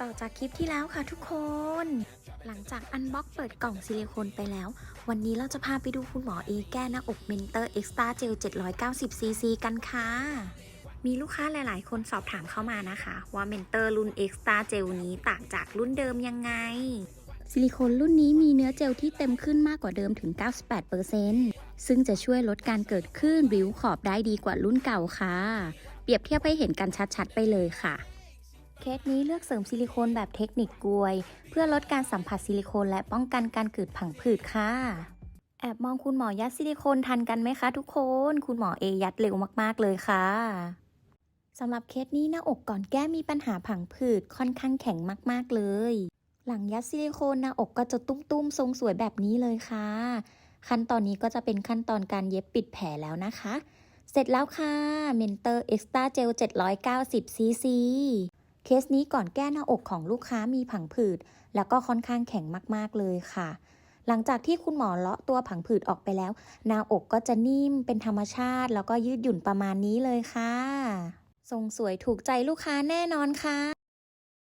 ต่อจากคลิปที่แล้วค่ะทุกคน หลังจากอันบ็อกเปิดกล่องซิลิโคนไปแล้ว วันนี้เราจะพาไปดูคุณหมอเอแก้หน้าอกเมนเตอร์เอ็กซ์ตาเจล790ซีซีกันค่ะ มีลูกค้าหลายๆ คนสอบถามเข้ามานะคะ ว่าเมนเตอร์รุ่นเอ็กซ์ตาเจลนี้ต่างจากรุ่นเดิมยังไง ซิลิโคนรุ่นนี้มีเนื้อเจลที่เต็มขึ้นมากกว่าเดิมถึง 98%ซึ่งจะช่วยลดการเกิดคลื่นริ้วขอบได้ดีกว่ารุ่นเก่าค่ะ เปรียบเทียบให้เห็นกันชัดๆ ไปเลยค่ะ เคสนี้เลือกเสริมซิลิโคนแบบเทคนิคกลวย เพื่อลดการสัมผัสซิลิโคนและป้องกันการเกิดผังผืดค่ะ แอบมองคุณหมอยัดซิลิโคนทันกันไหมคะทุกคน คุณหมอเอยัดเร็วมากๆเลยค่ะสำหรับเคสนี้หน้าอกก่อนแก้มีปัญหาผังผืดค่อนข้างแข็งมากๆเลย หลังยัดซิลิโคนหน้าอกก็จะตุ้มๆทรงสวยแบบนี้เลยค่ะ ขั้นตอนนี้ก็จะเป็นขั้นตอนการเย็บปิดแผลแล้วนะคะ เสร็จแล้วค่ะเมนเตอร์เอ็กซ์ตาเจล790ซีซี เคสนี้ก่อนแก้หน้าอกของลูกค้ามีผังผืด แล้วก็ค่อนข้างแข็งมาก ๆ เลยค่ะ หลังจากที่คุณหมอเลาะตัวผังผืดออกไปแล้ว หน้าอกก็จะนิ่มเป็นธรรมชาติ แล้วก็ยืดหยุ่นประมาณนี้เลยค่ะทรงสวยถูกใจลูกค้าแน่นอนค่ะ